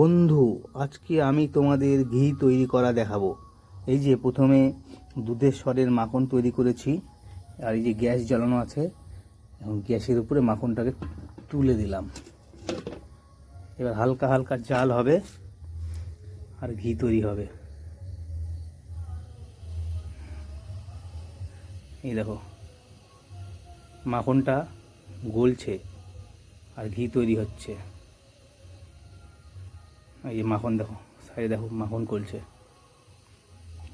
বন্ধু, আজকে আমি তোমাদের ঘি তৈরি করা দেখাবো। এই যে প্রথমে দুধের স্বরের মাখন তৈরি করেছি, আর এই যে গ্যাস জ্বালানো আছে এবং গ্যাসের উপরে মাখনটাকে তুলে দিলাম। এবার হালকা হালকা জাল হবে, আর ঘি তৈরি হবে। এই দেখো, মাখনটা গলছে, আর ঘি তৈরি হচ্ছে। এই মাখন দেখো, সাইডে দেখো মাখন গলছে।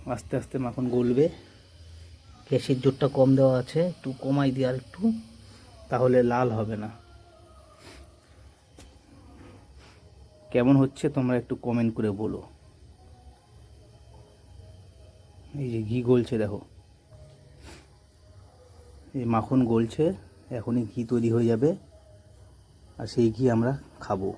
আস্তে আস্তে মাখন গলবে। গ্যাসের জোরটা কম দেওয়া আছে, একটু কমাই দিয়ে আর একটু, তাহলে লাল হবে না। কেমন হচ্ছে তোমরা একটু কমেন্ট করে বলো। এই যে ঘি গলছে দেখো। এই মাখন গলছে, এখনই ঘি তৈরি হয়ে যাবে, আর সেই ঘি আমরা খাব।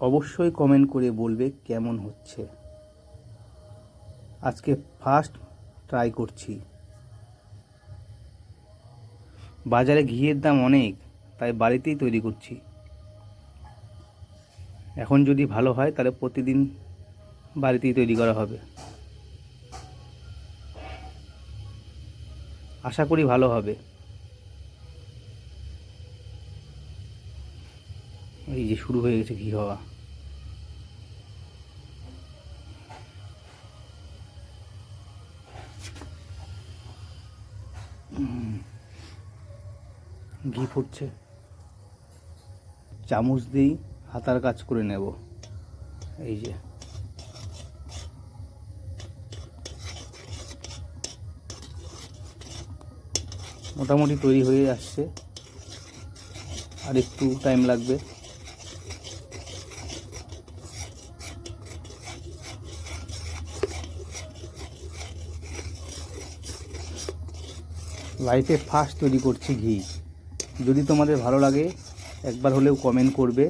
অবশ্যই কমেন্ট করে বলবে কেমন হচ্ছে। আজকে ফার্স্ট ট্রাই করছি। বাজারে ঘিয়ের দাম অনেক, তাই বাড়িতেই তৈরি করছি। এখন যদি ভালো হয়, তাহলে প্রতিদিন বাড়িতেই তৈরি করা হবে। আশা করি ভালো হবে। এই যে শুরু হয়ে গেছে ঘি হওয়া। ঘি ফুটছে। চামচ দিয়েই হাতার কাজ করে নেব। এই যে। মোটামুটি তৈরি হয়ে আসছে। আর একটু টাইম লাগবে। লাইফে ফার্স্ট তৈরি করছি ঘি। যদি তোমাদের ভালো লাগে, একবার হলেও কমেন্ট করবে,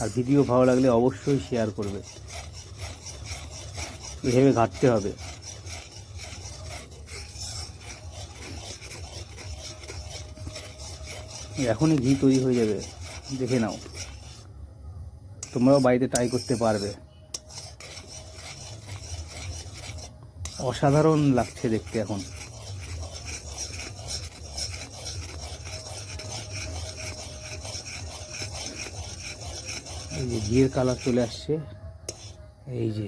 আর ভিডিও ভালো লাগলে অবশ্যই শেয়ার করবে। এভাবে ঘাটতে হবে। এখনই ঘি তৈরি হয়ে যাবে, দেখে নাও। তোমরাও বাড়িতে ট্রাই করতে পারবে। অসাধারণ লাগছে দেখতে এখন। এই যে ঘিয়ের কালার চলে আসছে। এই যে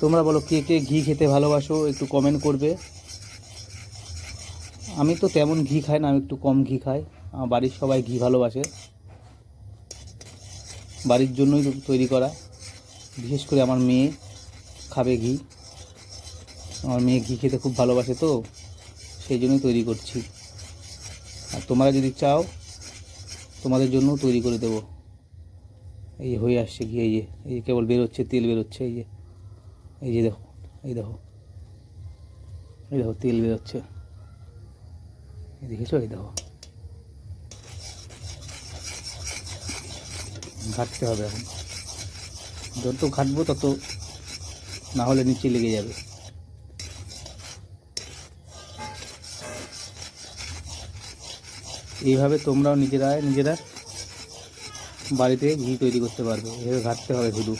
তোমরা বলো কে কে ঘি খেতে ভালোবাসো, একটু কমেন্ট করবে। আমি তো তেমন ঘি খাই না, আমি একটু কম ঘি খাই। আমার বাড়ির সবাই ঘি ভালোবাসে। বাড়ির জন্যই তৈরি করা। বিশেষ করে আমার মেয়ে খাবে ঘি। আমার মেয়ে ঘি খেতে খুব ভালোবাসে তো, সেই জন্যই তৈরি করছি। আর তোমরা যদি চাও, তোমাদের জন্যও তৈরি করে দেবো। এই হয়ে আসছে ঘি, এই যে, এই কেবল বেরোচ্ছে, তেল বেরোচ্ছে, এই যে। এই যে দেখো, এই দেখো। এই দেখো, তেল বেরোচ্ছে। এই দেখেছ? এই দেখো। ঘাটতে হবে এখন। যত ঘাটবো তত না হলে নিচে লেগে যাবে। এইভাবে তোমরাও নিজেরা নিজেরা বাড়িতে ঘি তৈরি করতে পারবে। এভাবে ঘাটতে হবে শুধু।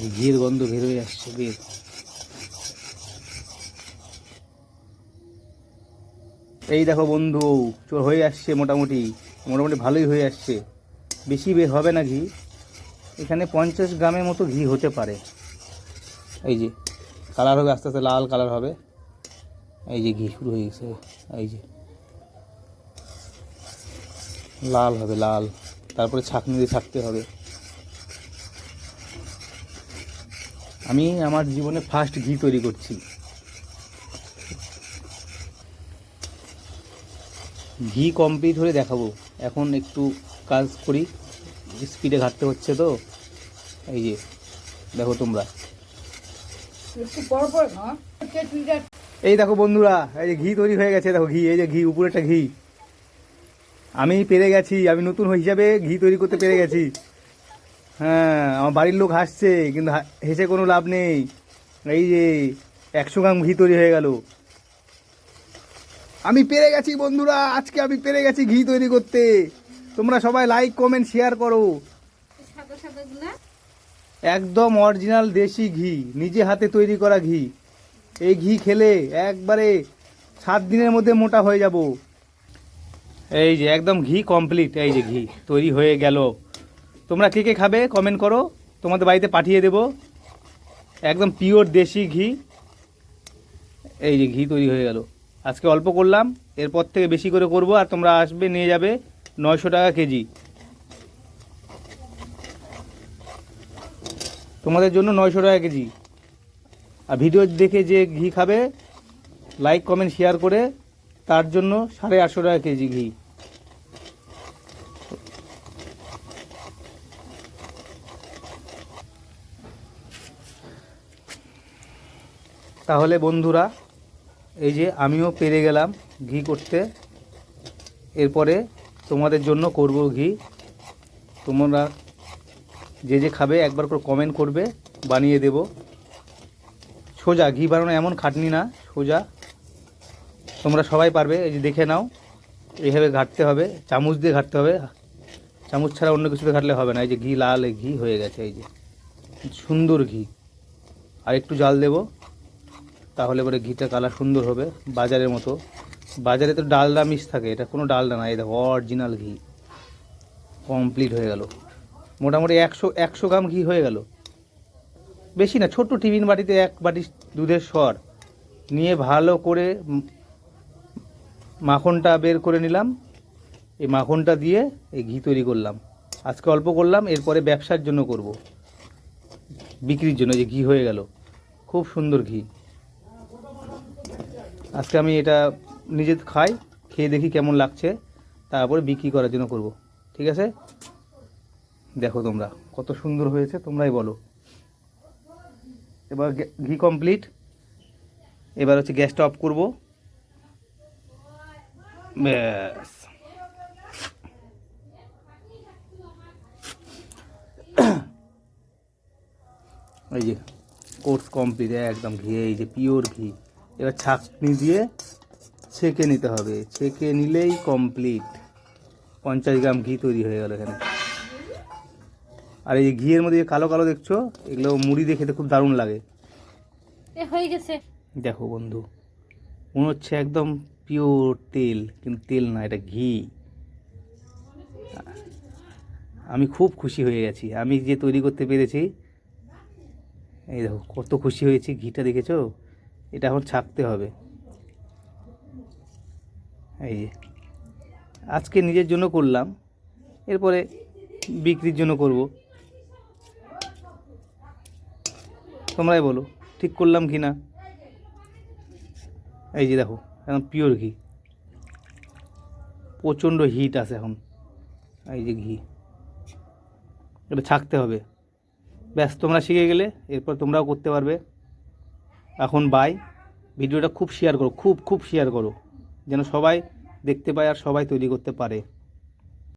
এই ঘিয়ের গন্ধ হয়ে আসছে, বের। এই দেখো বন্ধু, চোর হয়ে আসছে মোটামুটি মোটামুটি ভালোই হয়ে আসছে। বেশি বের হবে না ঘি। এখানে পঞ্চাশ গ্রামের মতো ঘি হতে পারে। এই যে কালার হবে আস্তে আস্তে, লাল কালার হবে। এই যে ঘি শুরু হয়ে গেছে, এই যে। লাল হবে, লাল। তারপরে ছাঁকনি দিয়ে ছাঁকতে হবে। আমি আমার জীবনে ফার্স্ট ঘি তৈরি করছি। ঘি কমপ্লিট হলে দেখাবো। এখন একটু কাজ করি স্পিডে ঘাটতে হচ্ছে তো। এই যে দেখো তোমরা। এই দেখো বন্ধুরা এই যে ঘি তৈরি হয়ে গেছে দেখো ঘি এই যে ঘি উপরেটা ঘি। আমি পেরে গেছি আমি নতুন হিসাবে ঘি তৈরি করতে পেরে গেছি। হ্যাঁ আমার বাড়ির লোক হাসছে, কিন্তু হেসে কোনো লাভ নেই। এই যে, একশো গ্রাম ঘি তৈরি হয়ে গেল। আমি পেরে গেছি বন্ধুরা, আজকে আমি পেরে গেছি ঘি তৈরি করতে। তোমরা সবাই লাইক কমেন্ট শেয়ার করো। একদম অরিজিনাল দেশি ঘি, নিজে হাতে তৈরি করা ঘি। এই ঘি খেলে একবারে সাত দিনের মধ্যে মোটা হয়ে যাব। এই যে, একদম ঘি কমপ্লিট এই যে ঘি তৈরি হয়ে গেল। তোমরা কে কে খাবে? কমেন্ট করো। তোমাদের বাড়িতে পাঠিয়ে দেব। একদম পিওর দেশি ঘি। এই যে ঘি তৈরি হয়ে গেল। আজকে অল্প করলাম। এরপর থেকে বেশি করে করব আর তোমরা আসবে, নিয়ে যাবে নয়শো টাকা কেজি। তোমাদের জন্য নয়শো টাকা কেজি। আর ভিডিও দেখে যে ঘি খাবে লাইক কমেন্ট শেয়ার করে তার জন্য সাড়ে আটশো টাকা কেজি ঘি। তাহলে বন্ধুরা, এই যে আমিও পেরে গেলাম ঘি করতে। এরপরে তোমাদের জন্য করব ঘি। তোমরা যে যে খাবে একবার করে কমেন্ট করবে, বানিয়ে দেব। সোজা, ঘি বানানো এমন খাটনি না, সোজা। তোমরা সবাই পারবে, এই যে দেখে নাও, এইভাবে ঘাটতে হবে, চামচ দিয়ে ঘাটতে হবে। চামচ ছাড়া অন্য কিছুতে ঘাটলে হবে না, এই যে ঘি লাল ঘি হয়ে গেছে, এই যে। সুন্দর ঘি। আর একটু জাল দেব। তাহলে পরে ঘিটা কালার সুন্দর হবে, বাজারের মতো। বাজারে তো ডালডা মিক্স থাকে, এটা কোনো ডালডা না দেখো অরিজিনাল ঘি। কমপ্লিট হয়ে গেল। মোটামুটি একশো একশো গ্রাম ঘি হয়ে গেল। বেশি না, ছোট্ট টিফিন বাটিতে এক বাটি দুধের সর। নিয়ে ভালো করে মাখনটা বের করে নিলাম। এই মাখনটা দিয়ে এই ঘি তৈরি করলাম। আজকে অল্প করলাম, এরপরে ব্যবসার জন্য করব। বিক্রির জন্য, যে ঘি হয়ে গেল। খুব সুন্দর ঘি। আজকে আমি এটা নিজে খাই, খেয়ে দেখি কেমন লাগছে, তারপরে বিক্রি করার জন্য করব। ঠিক আছে? দেখো তোমরা, কত সুন্দর হয়েছে, তোমরাই বলো। এবার ঘি কমপ্লিট এবার হচ্ছে গ্যাসটা অফ করব। ব্যাস। এই যে কোর্স কমপ্লিট একদম ঘি, এই যে পিওর ঘি। এবার ছাঁকনি দিয়ে ছেঁকে নিতে হবে। ছেঁকে নিলেই কমপ্লিট পঞ্চাশ গ্রাম ঘি তৈরি হয়ে গেল এখানে। আর এই ঘিয়ের মধ্যে যে কালো কালো দেখছ এগুলো মুড়ি দিয়ে খেতে খুব দারুণ লাগে। হয়ে গেছে। দেখো বন্ধু মনে হচ্ছে একদম পিওর তেল কিন্তু তেল না এটা ঘি। আমি খুব খুশি হয়ে গেছি। আমি যে তৈরি করতে পেরেছি এই দেখো কত খুশি হয়েছি ঘিটা দেখেছ? এটা এখন ছাকতে হবে। এই যে। আজকে নিজের জন্য করলাম, এরপরে বিক্রির জন্য করব। তোমরাই বলো, ঠিক করলাম কি না? এই যে দেখো এখন পিওর ঘি। প্রচণ্ড হিট আছে এখন। এই যে ঘি। এটা ছাকতে হবে। ব্যাস, তোমরা শিখে গেলে, এরপর তোমরাও করতে পারবে। এখন বাই, ভিডিওটা খুব শেয়ার করো, খুব খুব শেয়ার করো, যেন সবাই দেখতে পায় আর সবাই তৈরি করতে পারে।